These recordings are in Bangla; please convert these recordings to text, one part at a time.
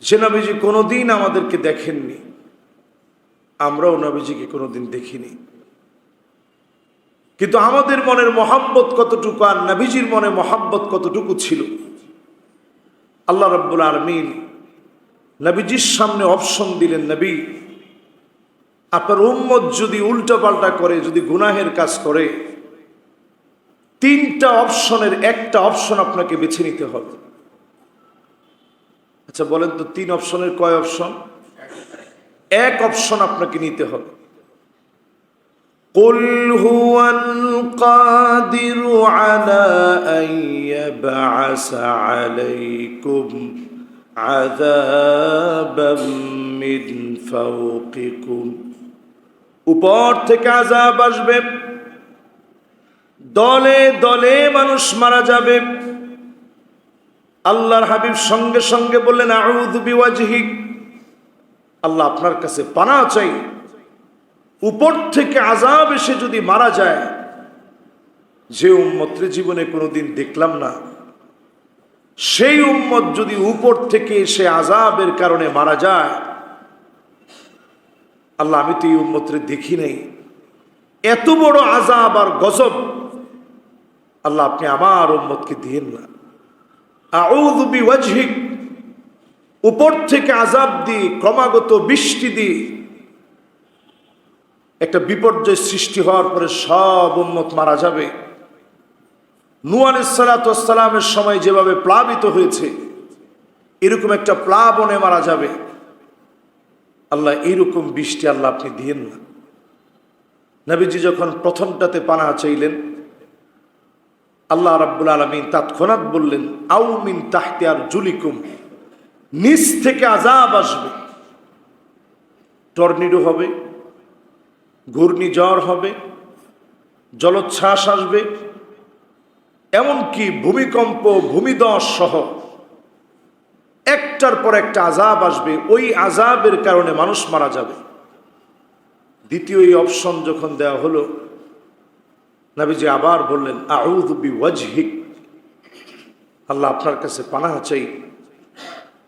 সে নবীজি কোনোদিন আমাদেরকে দেখেননি। আমরাও নবীজিকে কোনোদিন দেখিনি। কিন্তু আমাদের মনের মহাব্বত কতটুকু আর নবীজির মনে মহাব্বত কতটুকু ছিল? আল্লাহ রব্বুল আলমিন নবীজির সামনে অপশন দিলেন, নবী, আপনার উম্মত যদি উল্টাপাল্টা করে, যদি গুনাহের কাজ করে, তিনটা অপশনের একটা অপশন আপনাকে বেছে নিতে হবে। আচ্ছা বলেন তো তিন অপশনের কয় অপশন এক অপশন আপনাকে নিতে হবে قل هو القادر على أن يبعث عليكم عذابا من فوقكم উপর থেকে আজাব আসবে দলে দলে মানুষ মারা যাবে আল্লাহর হাবিব সঙ্গে সঙ্গে বললেন আল্লাহ আপনার কাছে পানা চাই। উপর থেকে আজাব এসে যদি মারা যায়, যে উম্মতের জীবনে কোনোদিন দেখলাম না, সেই উম্মত যদি উপর থেকে এসে আজাবের কারণে মারা যায়, আল্লাহ আমি তো এই উম্মতরে দেখি নাই। এত বড় আজাব আর গজব, আল্লাহ আপনি আমার উম্মতকে দিয়েন না। আউযু বিওয়াজহিক, উপর থেকে আজাব দিয়ে ক্রমাগত বৃষ্টি দিয়ে একটা বিপর্যয় সৃষ্টি হওয়ার পরে সব উম্মত মারা যাবে। নু আলাইসালামের সময় যেভাবে প্লাবিত হয়েছে, এরকম একটা প্লাবনে মারা যাবে। আল্লাহ এইরকম বৃষ্টি আল্লাহ আপনি দিয়েন না। নবীজি যখন প্রথমটাতে পানা চাইলেন আল্লাহ রাব্বুল আলমিন তৎক্ষণাৎ বললেন আউমিন তাহতে আর জুলিকুম নিচ থেকে আজাব আসবে। টর্নিডো হবে, ঘূর্ণিঝড় হবে, জলোচ্ছ্বাস আসবে, এমনকি ভূমিকম্প ভূমিদশ সহ একটার পর একটা আজাব আসবে। ওই আজাবের কারণে মানুষ মারা যাবে। দ্বিতীয় এই অপশন যখন দেওয়া হলো নাবিজি আবার বললেন আউদ বি ওয়াজহিক আল্লাহ আপনার কাছে পানাহ চাই।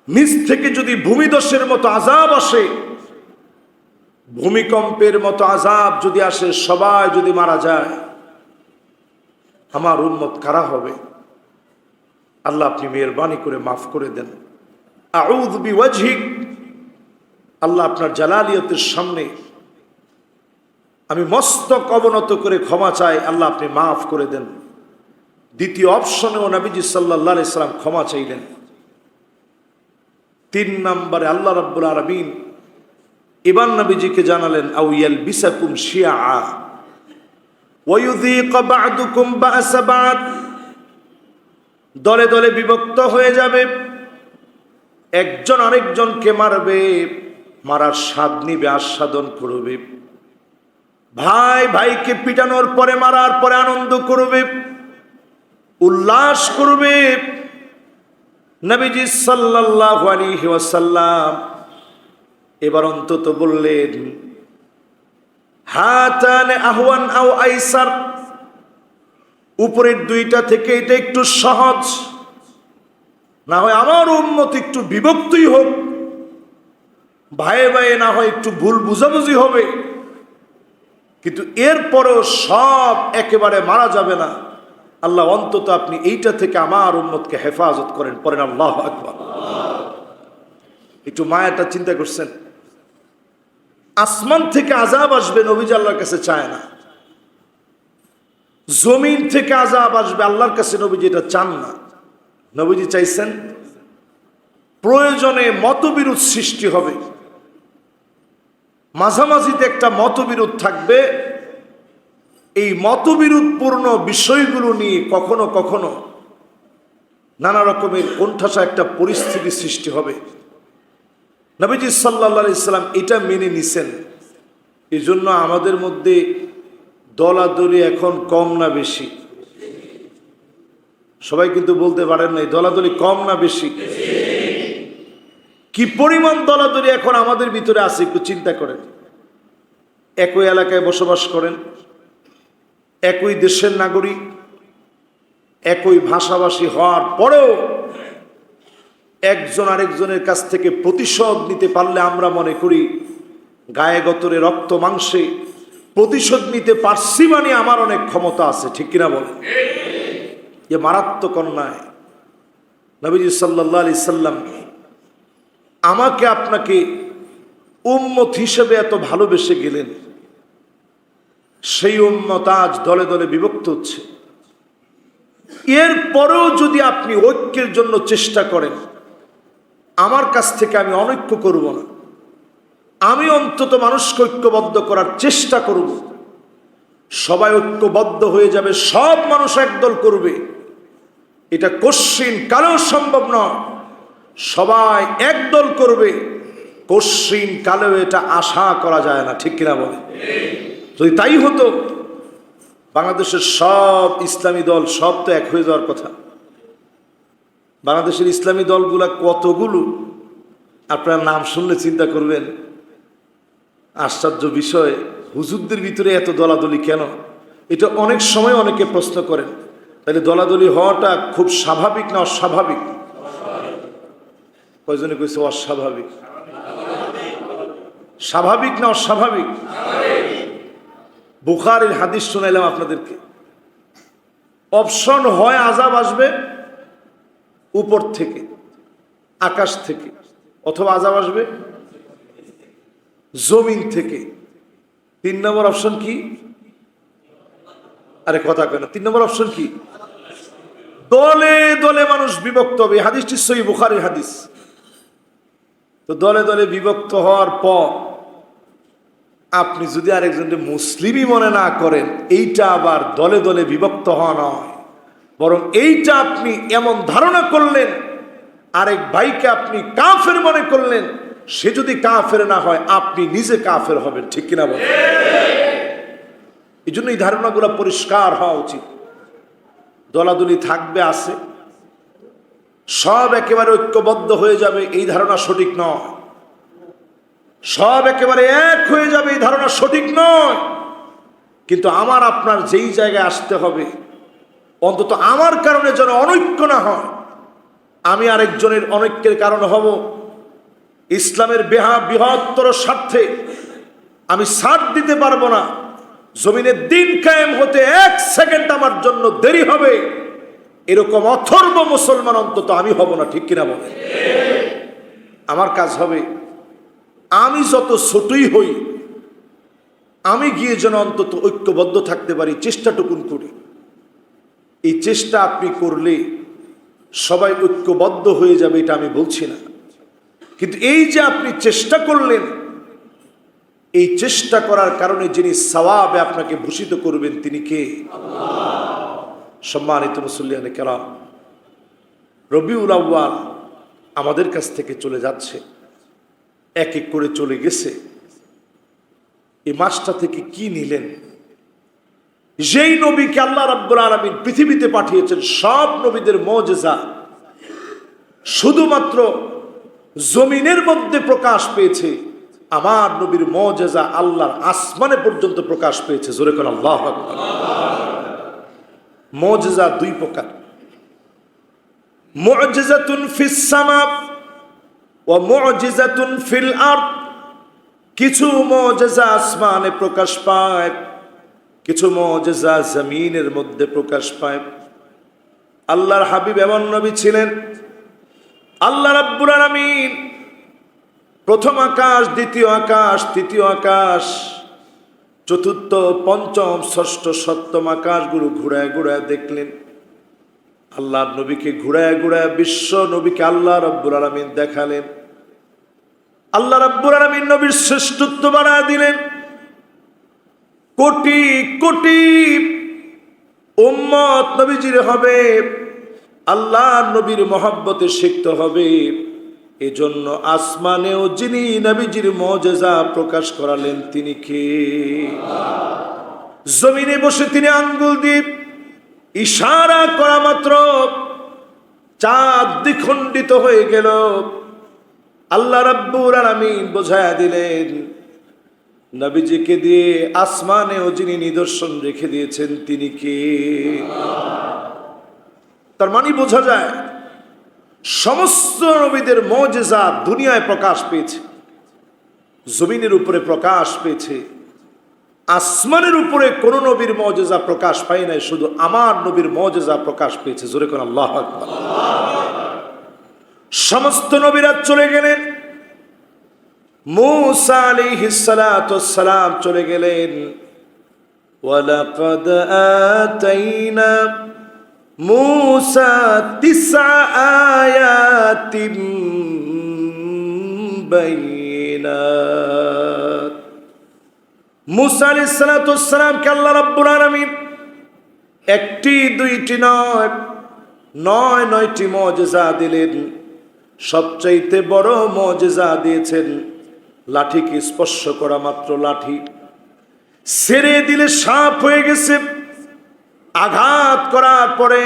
নিজ থেকে যদি ভূমিদশের মতো আজাব আসে, ভূমিকম্পের মতো আজাব যদি আসে, সবাই যদি মারা যায়, আমার উন্মত কারা হবে? আল্লাহ আপনি মেহরবানি করে মাফ করে দেন। আউদ বি ওয়াজহিক আল্লাহ আপনার জালালিয়তের সামনে আমি মস্তক অবনত করে ক্ষমা চাই, আল্লাহ আপনি মাফ করে দেন। দ্বিতীয় অপশনেও নবীজি সাল্লাহ ইসলাম ক্ষমা চাইলেন। তিন নম্বরে আল্লাহ রব্বুল আরবিন ইবান নবীজিকে জানালেন আউয়াল বিসাকুম শিয়া। দলে দলে বিভক্ত হয়ে যাবে। একজন আরেকজনকে মারবে, মারার স্বাদ নিবে, আস্বাদন করবে। ভাই ভাইকে পিটানোর পরে মারার পরে আনন্দ করবে, উল্লাস করবে। নবীজি সাল্লাল্লাহু আলাইহি ওয়াসাল্লাম এবার অন্তত বললেন, হাতানে আহওয়ান আও আইসার। উপরের দুইটা থেকে এটা একটু সহজ, না হয় আমার উন্মত একটু বিভক্তই হোক, ভাইয়ে ভাইয়ে না হয় একটু ভুল বুঝাবুঝি হবে। কিন্তু এরপরেও সব একেবারে মারা যাবে না। আল্লাহ অন্তত আপনি এইটা থেকে আমার উন্মতকে হেফাজত করেন পরেন আল্লাহ আকবর। একটু মায়াটা চিন্তা করছেন। আসমান থেকে আজাব আসবে নবীজ আল্লাহর কাছে চায় না। জমিন থেকে আজাব আসবে, আল্লাহর কাছে নবীজি এটা চান না। নবীজি চাইছেন, প্রয়োজনে মতবিরোধ সৃষ্টি হবে। মাঝামাঝিতে একটা মতবিরোধ থাকবে। এই মতবিরোধপূর্ণ বিষয়গুলো নিয়ে কখনো কখনো নানা রকমের কোণঠাসা একটা পরিস্থিতি সৃষ্টি হবে। নবীজি সাল্লা ইসলাম এটা মেনে নিছেন। এই জন্য আমাদের মধ্যে দলাদলি এখন কম না বেশি। সবাই কিন্তু বলতে পারেন নাই, দলাদলি কম না বেশি। কি পরিমাণ দলাদলি এখন আমাদের ভিতরে আছে, একটু চিন্তা করেন। একই এলাকায় বসবাস করেন, একই দেশের নাগরিক, একই ভাষাভাষী হওয়ার পরেও একজন আরেকজনের কাছ থেকে প্রতিশোধ নিতে পারলে আমরা মনে করি গায়ে গতরে রক্ত মাংসে প্রতিশোধ নিতে পারছি মানে আমার অনেক ক্ষমতা আছে, ঠিক কিনা বলে যে মারাত্মক অন্যায়। নবীজি সাল্লাহ আলি সাল্লাম আমাকে আপনাকে উম্মত হিসেবে এত ভালোবেসে গেলেন। সেই উম্মত আজ দলে দলে বিভক্ত হচ্ছে। এর পরেও যদি আপনি ঐক্যের জন্য চেষ্টা করেন, আমার কাছ থেকে আমি অনৈক্য করব না। আমি অন্তত মানুষকে ঐক্যবদ্ধ করার চেষ্টা করব। সবাই ঐক্যবদ্ধ হয়ে যাবে, সব মানুষ একদল করবে। এটা কশ্চিন কারও সম্ভব নয়। সবাই একদল করবে। কশ্চিন কালেও এটা আশা করা যায় না, ঠিক কিনা বলে? যদি তাই হতো, বাংলাদেশের সব ইসলামী দল, সব তো এক হয়ে যাওয়ার কথা। বাংলাদেশের ইসলামী দলগুলা কতগুলো? আপনার নাম শুনলে চিন্তা করবেন, আশ্চর্য বিষয়, হুজুরদের ভিতরে এত দলাদলি কেন? এটা অনেক সময় অনেকে প্রশ্ন করেন। তাহলে দলাদলি হওয়াটা খুব স্বাভাবিক না অস্বাভাবিক? কয়জনে কইছে অস্বাভাবিক? স্বাভাবিক না অস্বাভাবিক? বুখারের হাদিস শোনাইলাম আপনাদেরকে। অপশন হয় আজাব আসবে উপর থেকে, আকাশ থেকে, অথবা আজাব আসবে জমিন থেকে। তিন নম্বর অপশন কি? আরে কথা কেন তিন নম্বর অপশন কি? দলে দলে মানুষ বিভক্ত হবে। হাদিসটি সই বুখারের হাদিস। তো দলে দলে বিভক্ত হওয়ার পর আপনি যদি আরেকজনকে মুসলিমই মনে না করেন, এইটা আবার দলে দলে বিভক্ত হওয়া নয়। বরং এইটা আপনি এমন ধারণা করলেন, আরেক ভাইকে আপনি কাফের মনে করলেন, সে যদি কাফের না হয়, আপনি নিজে কাফের হবেন, ঠিক কিনা বলেন? এই জন্য এই ধারণাগুলো পরিষ্কার হওয়া উচিত। দলাদলি থাকবে, আছে। সব একেবারে ঐক্যবদ্ধ হয়ে যাবে, এই ধারণা সঠিক নয়। সব একেবারে এক হয়ে যাবে, এই ধারণা সঠিক নয়। কিন্তু আমার, আপনার যেই জায়গায় আসতে হবে, অন্তত আমার কারণে যেন অনৈক্য না হয়, আমি আরেকজনের অনৈক্যের কারণ হব। ইসলামের বেহা বৃহত্তর স্বার্থে আমি সাথ দিতে পারব না। জমিনের দিন কায়েম হতে এক সেকেন্ড আমার জন্য দেরি হবে। এরকম অথর্ব মুসলমান অন্তত আমি হব না, ঠিক কিনা বলে আমার কাজ হবে, আমি যত ছোটই হই, আমি গিয়ে যেন অন্তত ঐক্যবদ্ধ থাকতে পারি, চেষ্টাটুকুন করি। এই চেষ্টা আপনি করলে সবাই ঐক্যবদ্ধ হয়ে যাবে, এটা আমি বলছি না। কিন্তু এই যে আপনি চেষ্টা করলেন, এই চেষ্টা করার কারণে যিনি সওয়াবে আপনাকে ভূষিত করবেন, তিনি কে? সম্মানিত মুসল্লিয়ান কেরাম, রবিউল আউ্বাল আমাদের কাছ থেকে চলে যাচ্ছে, এক এক করে চলে গেছে। এই মাসটা থেকে কি নিলেন? যেই নবীকে আল্লাহ রাব্বুল আলমিন পৃথিবীতে পাঠিয়েছেন, সব নবীদের মজেজা। শুধুমাত্র জমিনের মধ্যে প্রকাশ পেয়েছে, আমার নবীর মজেজা আল্লাহর আসমানে পর্যন্ত প্রকাশ পেয়েছে। জোরে কোন আল্লাহ মজেজা দুই প্রকার। মজেজাতুন ফিস সামা ও মজেজাতুন ফিল আরদ। কিছু মজেজা আসমানে প্রকাশ পায়, কিছু মজেজা জমিনের মধ্যে প্রকাশ পায়। আল্লাহর হাবিব এমন নবী ছিলেন, আল্লাহ রাব্বুল আলামিন প্রথম আকাশ, দ্বিতীয় আকাশ, তৃতীয় আকাশ চতুর্থ, পঞ্চম, ষষ্ঠ, সপ্তম আকাশগুলো ঘুরায় ঘুরায় দেখলেন। আল্লাহর নবীকে ঘুরায় ঘুরায় বিশ্ব নবীকে আল্লাহ রব্বুল আলমিন দেখালেন। আল্লাহ রব্বুল আলমিন নবীর শ্রেষ্ঠত্ব বাড়ায় দিলেন। কোটি কোটি উম্মত নবীজির হবে। আল্লাহ নবীর মহাব্বতে শিখতে হবে। এজন্য আসমানেও যিনি নবীজির মজেজা প্রকাশ করালেন, তিনি কে? জমিনে বসে তিনি আঙ্গুল দ্বীপ ইশারা করা মাত্র চাঁদ দ্বিখণ্ডিত হয়ে গেল। আল্লাহ রাব্বুর আলামিন বোঝায়া দিলেন, নবীজিকে দিয়ে আসমানেও যিনি নিদর্শন রেখে দিয়েছেন, তিনি কে? তার মানে বোঝা যায় সমস্ত নবীদের মজেজা দুনিয়ায় প্রকাশ পেয়েছে। জমিনের উপরে প্রকাশ পেয়েছে। আসমানের উপরে কোন নবীর মজেজা প্রকাশ পায় নাই, শুধু আমার নবীর মজেজা প্রকাশ পেয়েছে। জোরে কোন আল্লাহ সমস্ত নবীরা চলে গেলেন। মুসা আলাইহিস সালাতু সালাম চলে গেলেন। ওয়ালাকাদ আতাইনা মুসা তিসআ আয়াতিম বাইনাত মুসা আলাইহিস সালাতু সালামকে আল্লাহ রাব্বুল আলামিন একটি, দুইটি, নয় নয়, নয়টি মজেজা দিলেন। সবচাইতে বড় মজেজা দিয়েছেন লাঠিকে স্পর্শ করা মাত্র লাঠি। ছেড়ে দিলে সাপ হয়ে গেছে। আঘাত করার পরে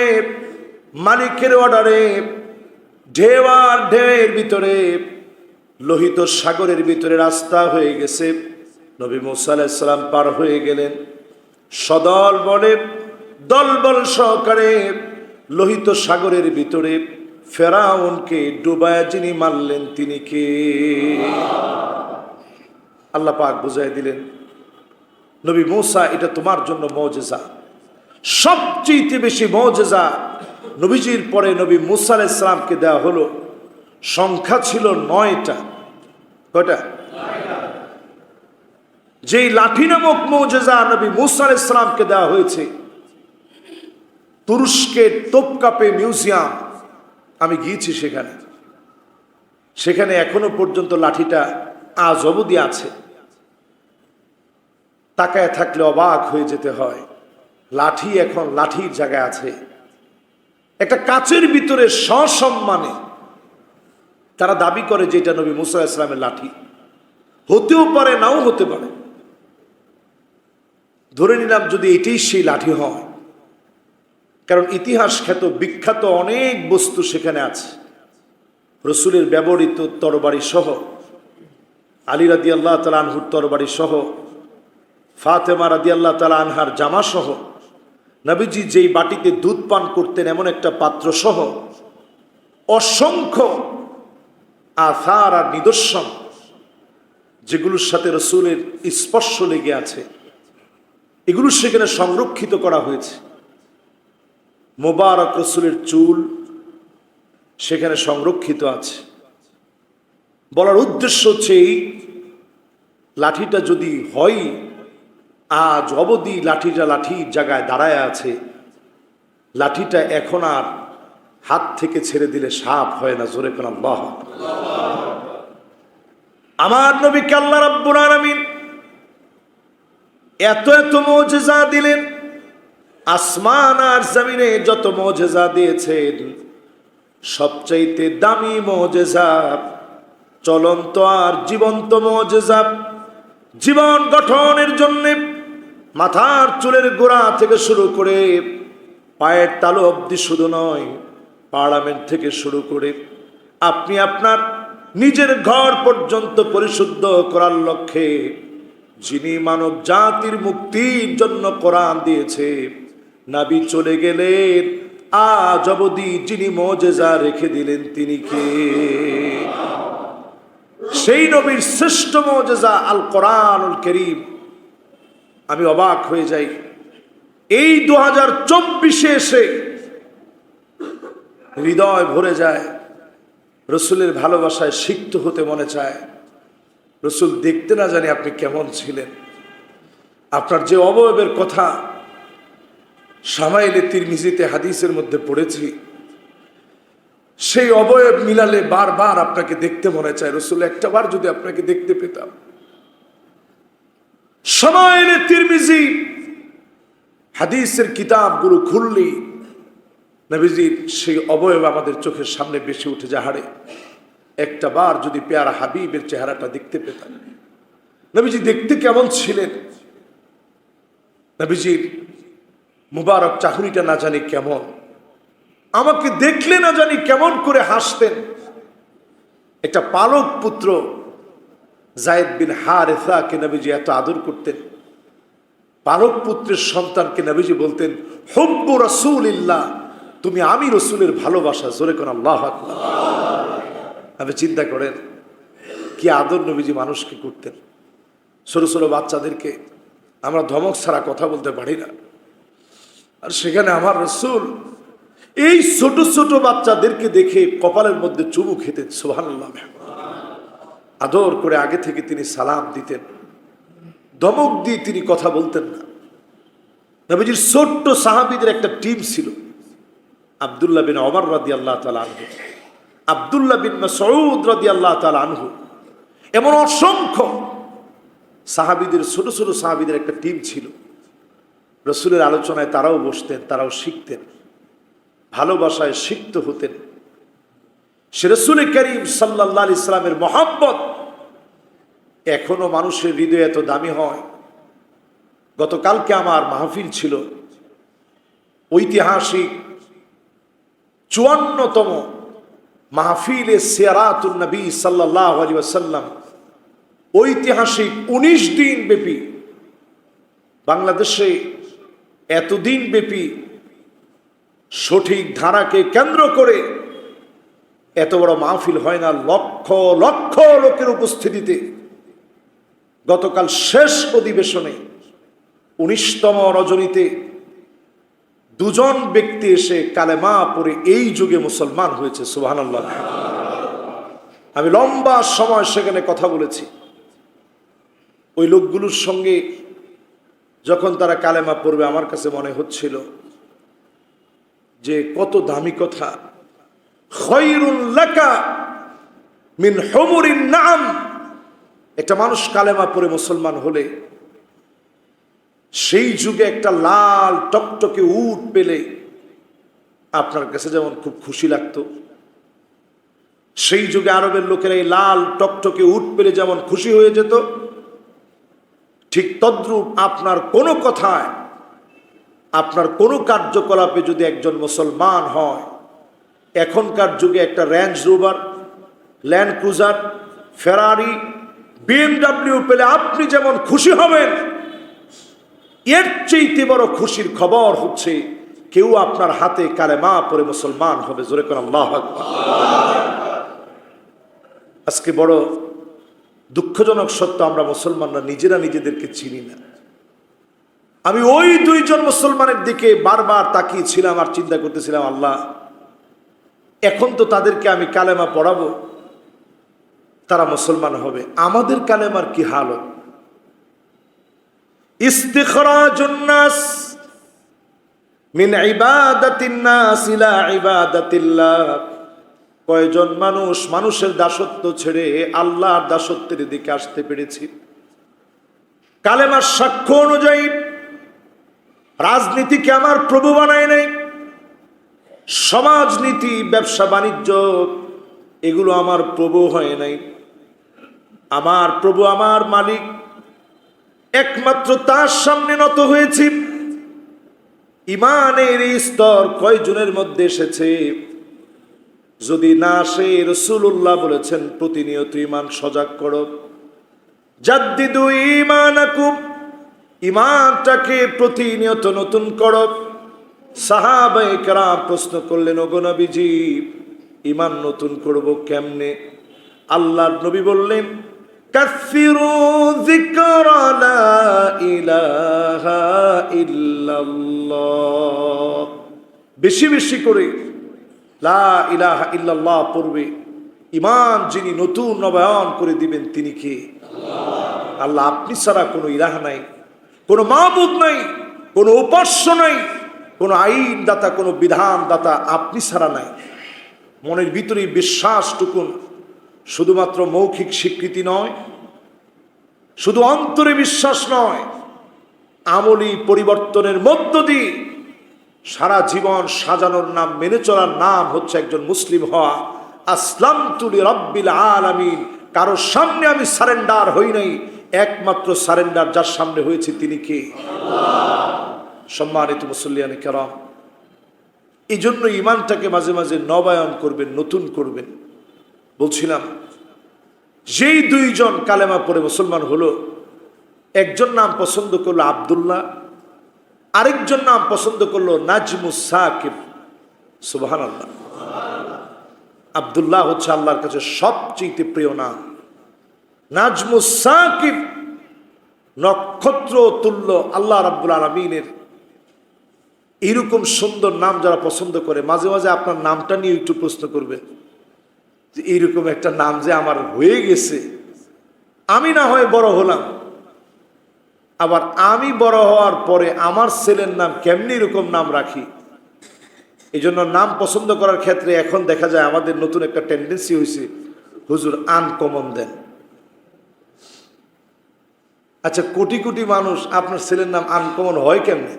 মালিকের অর্ডারে ঢেউ আর ঢেউয়ের ভিতরে, লোহিত সাগরের ভিতরে রাস্তা হয়ে গেছে। নবী মুসা আলাইসাল্লাম পার হয়ে গেলেন। সদল বলে, দলবল সহকারে লোহিত সাগরের ভিতরে ফেরাউনকে ডুবায় যিনি মারলেন তিনি কে? আল্লাহ পাক বুঝাই দিলেন, নবী মৌসা, এটা তোমার জন্য মজেজা। সবচেয়ে বেশি মজেজা নবীজির পরে নবী মুসা আলাইসালামকে দেওয়া হলো। সংখ্যা ছিল নয়টা। কয়টা? যেই লাঠি নামক মৌজেজা নবী মুসা ইসলামকে দেওয়া হয়েছে তুরস্কের তোপকাপে মিউজিয়াম, আমি গিয়েছি সেখানে। সেখানে এখনও পর্যন্ত লাঠিটা আজ অবধি আছে। তাকায় থাকলে অবাক হয়ে যেতে হয়। লাঠি এখন লাঠির জায়গায় আছে। একটা কাচের ভিতরে সসম্মানে তারা দাবি করে যে এটা নবী মুসা ইসলামের লাঠি। হতেও পারে, নাও হতে পারে। ধরে নিলাম যদি এটাই সেই লাঠি হয়, কারণ ইতিহাস খ্যাত, বিখ্যাত অনেক বস্তু সেখানে আছে। রসুলের ব্যবহৃত তরবারি সহ, আলী রাদি আল্লাহ তালা আনহুর তরবারি সহ, ফাতেমা রাদি আল্লাহ তালা আনহার জামা সহ নবীজি যেই বাটিতে দুধ পান করতেন এমন একটা পাত্র সহ অসংখ্য আথার আর নিদর্শন যেগুলোর সাথে রসুলের স্পর্শ লেগে আছে, এগুলো সেখানে সংরক্ষিত করা হয়েছে। মোবারক রসুলের চুল সেখানে সংরক্ষিত আছে। বলার উদ্দেশ্য হচ্ছে এই, লাঠিটা যদি হয় আজ অবধি লাঠিটা লাঠির জায়গায় দাঁড়ায় আছে। লাঠিটা এখন আর হাত থেকে ছেড়ে দিলে সাপ হয় না, জোরে কোন আমার নবী কাল্লা রব্বুল আলামিন এত এত মৌজেজা দিলেন, আসমান আর জমিনে যত মজেজা দিয়েছেন, সবচাইতে দামি মজেজা, চলন্ত আর জীবন্ত মজেজা, জীবন গঠনের জন্যে মাথার চুলের গোড়া থেকে শুরু করে পায়ের তালু অবধি শুধু নয়, পার্লামেন্ট থেকে শুরু করে আপনি আপনার নিজের ঘর পর্যন্ত পরিশুদ্ধ করার লক্ষ্যে যিনি মানব জাতির মুক্তির জন্য কোরআন দিয়েছে, নাবি চলে গেলেন, আজ অবধি যিনি মজেজা রেখে দিলেন তিনি কে? সেই নবীর শ্রেষ্ঠ মজেজা আল কোরআনুল করিম। আমি অবাক হয়ে যাই। এই দু হাজার চব্বিশে এসে হৃদয় ভরে যায়, রসুলের ভালোবাসায় সিক্ত হতে মনে চায়। রসুল দেখতে না জানি আপনি কেমন ছিলেন। আপনার যে অবয়বের কথা সামাইলে তিরমিজিতে হাদিসের মধ্যে পড়েছি, সেই অবয়ব মিলালে বারবার আপনাকে দেখতে মনে চায়। রসুল একটা বার যদি আপনাকে দেখতে পেতাম সামাইলে তিরমিজি হাদিসের কিতাবগুলো খুললেই নবীজির সেই অবয়ব আমাদের চোখের সামনে বেশি উঠে যাহারে। একটা বার যদি পেয়ারা হাবিবের চেহারাটা দেখতে পেতাম। নবীজি দেখতে কেমন ছিলেন? নবীজির মুবারক চাকুরিটা না জানি কেমন। আমাকে দেখলে না জানি কেমন করে হাসতেন। একটা পালক পুত্র জায়দ বিন হারেসাকে নবীজি এত আদর করতেন। পালক পুত্রের সন্তানকে নবীজি বলতেন, হব্বু রসুল ইল্লাহ তুমি আমি রসুলের ভালোবাসা, জোরে কোন আল্লাহ। আপনি চিন্তা করেন, কি আদর নবীজি মানুষকে করতেন। ছোট ছোট বাচ্চাদেরকে আমরা ধমক ছাড়া কথা বলতে পারি না। আর সেখানে আমার রসুল এই ছোট ছোট বাচ্চাদেরকে দেখে কপালের মধ্যে চুমু খেতেন সোহান আদর করে আগে থেকে তিনি সালাম দিতেন। ধমক দিয়ে তিনি কথা বলতেন না। নবীজির ছোট্ট সাহাবিদের একটা টিম ছিল, আবদুল্লাহ বিন অমর রাদি আল্লাহ তালা আনহু। আবদুল্লাহ বিন সৌদ রাদি আল্লাহ তালা আনহু। এমন অসংখ্য সাহাবিদের, ছোট ছোট সাহাবিদের একটা টিম ছিল। রসুলের আলোচনায় তারাও বসতেন, তারাও শিখতেন, ভালোবাসায় সিক্ত হতেন। সে রসুল করিম সাল্লাহ ইসলামের মহাব্বত এখনও মানুষের হৃদয় এত দামি হয়। গতকালকে আমার মাহফিল ছিল। ঐতিহাসিক চুয়ান্নতম মাহফিলে সিয়ারাতুল নবী সাল্লাহ আলী ওয়াসাল্লাম ঐতিহাসিক উনিশ দিন ব্যাপী বাংলাদেশে এতদিন ব্যাপী সঠিক ধারাকে কেন্দ্র করে এত বড় মাহফিল হয় না, লক্ষ লক্ষ লোকের উপস্থিতিতে। গতকাল শেষ অধিবেশনে উনিশতম রজনীতে দুজন ব্যক্তি এসে কালেমা পরে এই যুগে মুসলমান হয়েছে সুহান আমি লম্বা সময় সেখানে কথা বলেছি। ওই লোকগুলোর সঙ্গে যখন তারা কালেমা পড়বে, আমার কাছে মনে হচ্ছিল যে কত দামি কথা। খৈরুন লাকা মিন হমুরিন নাম। একটা মানুষ কালেমা পরে মুসলমান হলে, সেই যুগে একটা লাল টকটকে উট পেলে আপনার কাছে যেমন খুব খুশি লাগতো, সেই যুগে আরবের লোকেরা এই লাল টকটকে উট পেলে যেমন খুশি হয়ে যেত, ঠিক তদ্রূপ আপনার কোনো কথায়, আপনার কোনো কার্যকলাপে যদি একজন মুসলমান হয়, এখনকার যুগে একটা Range Rover, Land Cruiser, Ferrari BMW পেলে আপনি যেমন খুশি হবেন, এর চেয়েতে বড় খুশির খবর হচ্ছে কেউ আপনার হাতে কালেমা পরে মুসলমান হবে, জোরে কোন আল্লাহ। আজকে বড় দুঃখজনক সত্য, আমরা মুসলমানরা নিজেরা নিজেদেরকে চিনি না আমি ওই দুইজন মুসলমানের দিকে বারবার তাকিয়েছিলাম আর চিন্তা করতেছিলাম, আল্লাহ, এখন তো তাদেরকে আমি কালেমা পড়াবো তারা মুসলমান হবে। আমাদের কালেমার কি হালত? মিন কয়জন মানুষ মানুষের দাসত্ব ছেড়ে আল্লাহর দাসত্বের দিকে আসতে পেরেছি? কালেমার সাক্ষ্য অনুযায়ী রাজনীতিকে আমার প্রভু বানায় নাই। সমাজনীতি, ব্যবসা, বাণিজ্য, এগুলো আমার প্রভু হয় নাই। আমার প্রভু, আমার মালিক, একমাত্র তার সামনে নত হয়েছি। ইমানের এই স্তর কয়জনের মধ্যে এসেছে? যদি না আসে রসুল্লাহ বলেছেন, প্রতিনিয়ত ইমান সজাগ করো। জাদ্দিদু ইমানাকুম ইমানটাকে প্রতিনিয়ত নতুন করো। সাহাবাই কারাম প্রশ্ন করলেন ওগনবীজি ইমান নতুন করব কেমনে? আল্লাহর নবী বললেন কাসিরু যিকর লা ইলাহা ইল্লাল্লাহ বেশি বেশি করে লা ইলাহা ইল্লাল্লাহ পড়বে। ইমান যিনি নতুন নবায়ন করে দিবেন তিনি কে? আল্লাহ। আপনি ছাড়া কোনো ইলাহ নাই, কোনো মাহবুদ নাই, কোনো উপাস্য নাই, কোনো আইন দাতা কোনো বিধান দাতা আপনি ছাড়া নাই। মনের ভিতরে বিশ্বাসটুকুন শুধুমাত্র মৌখিক স্বীকৃতি নয়, শুধু অন্তরে বিশ্বাস নয়, আমলি পরিবর্তনের মধ্য দিয়ে সারা জীবন সাজানোর নাম, মেনে চলার নাম হচ্ছে একজন মুসলিম হওয়া। আসলাম তুলি রব্বিল আলামিন, কারোর সামনে আমি সারেন্ডার হই নাই, একমাত্র সারেন্ডার যার সামনে হয়েছে তিনি কে? সম্মানিত মুসল্লিয়ানি কেরাম, এই জন্য ইমানটাকে মাঝে মাঝে নবায়ন করবেন, নতুন করবেন। বলছিলাম, যেই দুইজন কালেমা পড়ে মুসলমান হলো, একজন নাম পছন্দ করল আবদুল্লাহ, আরেকজন নাম পছন্দ করল নাজমুস সাকিব। সুবাহান আল্লাহ আবদুল্লাহ হচ্ছে আল্লাহর কাছে সবচেয়ে প্রিয় নাম। নাজমুস সাকিব নক্ষত্র তুল্য আল্লাহ রাব্বুল আলমিনের এইরকম সুন্দর নাম যারা পছন্দ করে, মাঝে মাঝে আপনার নামটা নিয়ে একটু প্রশ্ন করবে যে এইরকম একটা নাম যে আমার হয়ে গেছে। আমি না হয় বড় হলাম। আবার আমি বড় হওয়ার পরে আমার ছেলের নাম কেমনি এরকম নাম রাখি? এই জন্য নাম পছন্দ করার ক্ষেত্রে এখন দেখা যায় আমাদের নতুন একটা টেন্ডেন্সি হয়েছে হুজুর আনকমন দেন আচ্ছা কোটি কোটি মানুষ, আপনার ছেলের নাম আনকমন হয় কেমনে?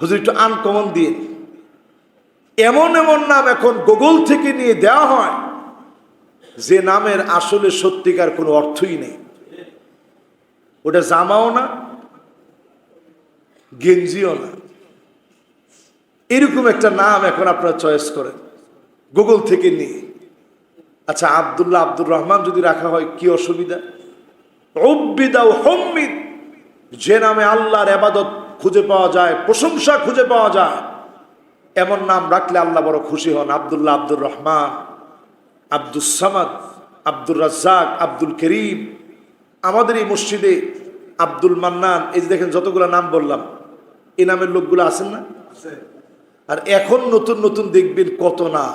হুজুর, একটু আনকমন দিয়ে এমন এমন নাম এখন গুগল থেকে নিয়ে দেওয়া হয় যে নামের আসলে সত্যিকার কোনো অর্থই নেই। ওটা জামাও না, গেঞ্জিও না। এরকম একটা নাম এখন আপনারা চয়েস করেন, গুগল থেকে নিয়ে। আচ্ছা আবদুল্লাহ আব্দুর রহমান যদি রাখা হয় কি অসুবিধা? অব্বিদা হম্মিদ, যে নামে আল্লাহর আবাদত খুঁজে পাওয়া যায়, প্রশংসা খুঁজে পাওয়া যায়। এমন নাম রাখলে আল্লাহ বড় খুশি হন। আবদুল্লাহ আব্দুর রহমান আব্দুল সামাদ আব্দুর রাজ্জাক আব্দুল করিম। আমাদের এই মসজিদে আব্দুল মান্নান এই যে দেখেন যতগুলো নাম বললাম এই নামের লোকগুলো আছেন না? আর এখন নতুন নতুন দেখবেন কত না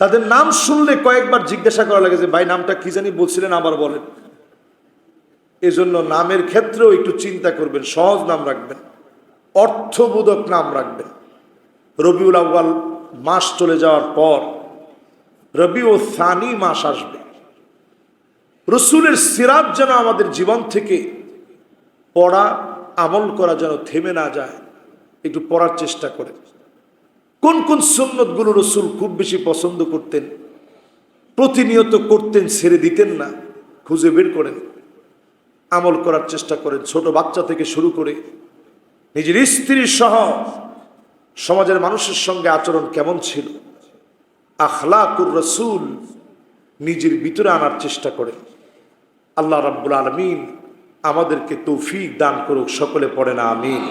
তাদের নাম শুনলে কয়েকবার জিজ্ঞাসা করা লাগে যে ভাই নামটা কি জানি বলছিলেন আবার বলেন। এজন্য নামের ক্ষেত্রেও একটু চিন্তা করবেন সহজ নাম রাখবেন। অর্থবোধক নাম রাখবেন রবিউল আউ্বাল মাস চলে যাওয়ার পর রবি ও সানি মাস আসবে। রসুলের সিরাত যেন আমাদের জীবন থেকে পড়া, আমল করা যেন থেমে না যায়, একটু পড়ার চেষ্টা করে কোন কোন সন্ন্যতগুলো রসুল খুব বেশি পছন্দ করতেন, প্রতিনিয়ত করতেন, ছেড়ে দিতেন না, খুঁজে বের করেন, আমল করার চেষ্টা করেন। ছোট বাচ্চা থেকে শুরু করে নিজের স্ত্রীর সহ সমাজের মানুষের সঙ্গে আচরণ কেমন ছিল? আখলাকুর রসুল নিজের ভিতরে আনার চেষ্টা করে। আল্লাহ রাব্বুল আলমিন আমাদেরকে তৌফিক দান করুক, সকলে পড়ে না, আমিন।